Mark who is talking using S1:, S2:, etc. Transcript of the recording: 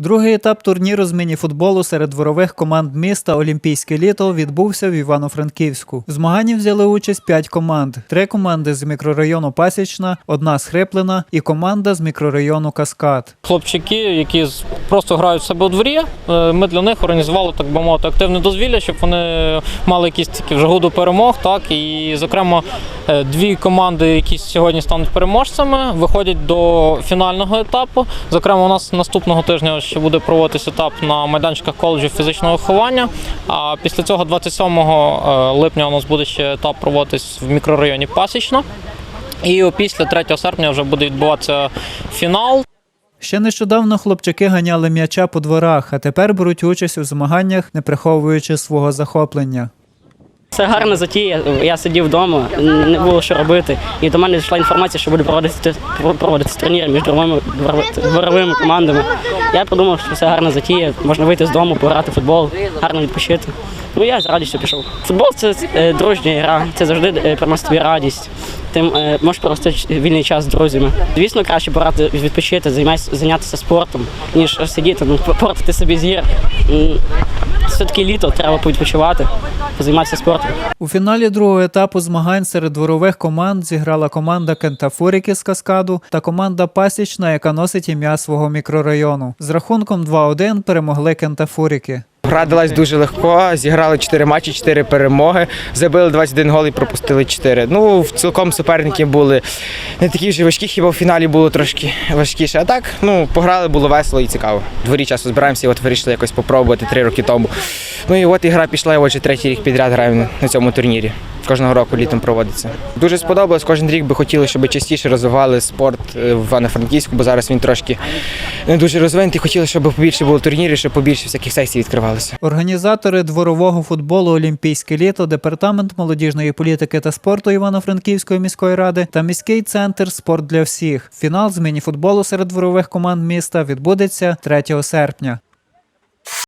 S1: Другий етап турніру з мініфутболу серед дворових команд міста Олімпійське літо відбувся в Івано-Франківську. В змаганні взяли участь п'ять команд: три команди з мікрорайону Пасічна, одна з Хриплина і команда з мікрорайону Каскад.
S2: Хлопчики, які просто грають себе у дворі, е, ми для них організували, так би мовити, активне дозвілля, щоб вони мали якісь такі жагу до перемог. Так і, зокрема, е, дві команди, які сьогодні стануть переможцями, виходять до фінального етапу. Зокрема, у нас наступного тижня ще буде проводитися етап на майданчиках коледжу фізичного виховання. А після цього, 27 е, липня, у нас буде ще етап проводитись в мікрорайоні Пасічна. І після 3 серпня вже буде відбуватися фінал.
S1: Ще нещодавно хлопчаки ганяли м'яча по дворах, а тепер беруть участь у змаганнях, не приховуючи свого захоплення.
S3: Це гарна затія. Я сидів вдома, не було що робити. І до мене дійшла інформація, що буде проводитися проводитися турнір між дворовими, дворовими командами. Я подумав, що це гарна затія. Можна вийти з дому, пограти в футбол, гарно відпочити. Ну я з радістю пішов. Футбол це е, дружня гра, це завжди е, приносить тобі радість. Ти е, можеш провести вільний час з друзями. Звісно, краще пограти, відпочити, зайнятися спортом, ніж сидіти, ну, портити собі зір. Все-таки літо треба відпочивати, позайматися спортом.
S1: У фіналі другого етапу змагань серед дворових команд зіграла команда Кентафуріки з Каскаду та команда Пасічна, яка носить ім'я свого мікрорайону. З рахунком 2-1 перемогли Кентафуріки.
S4: Гра далась дуже легко. Зіграли 4 матчі, 4 перемоги. Забили 21 гол і пропустили 4. Ну, цілком суперники були не такі вже важкі, хіба в фіналі було трошки важкіше. А так, ну, пограли, було весело і цікаво. Дворі часу збираємося, і от вирішили якось попробувати 3 роки тому. Ну і от і гра пішла, і отже третій рік підряд граємо на цьому турнірі. Кожного року літом проводиться. Дуже сподобалось. Кожен рік би хотіли, щоб частіше розвивали спорт е, в Івано-Франківську, бо зараз він трошки не дуже розвинутий. Хотіли, щоб побільше було турнірів, щоб побільше всяких секцій відкривалося.
S1: Організатори дворового футболу Олімпійське літо, департамент молодіжної політики та спорту Івано-Франківської міської ради та міський центр Спорт для всіх. Фінал з мініфутболу серед дворових команд міста відбудеться 3 серпня.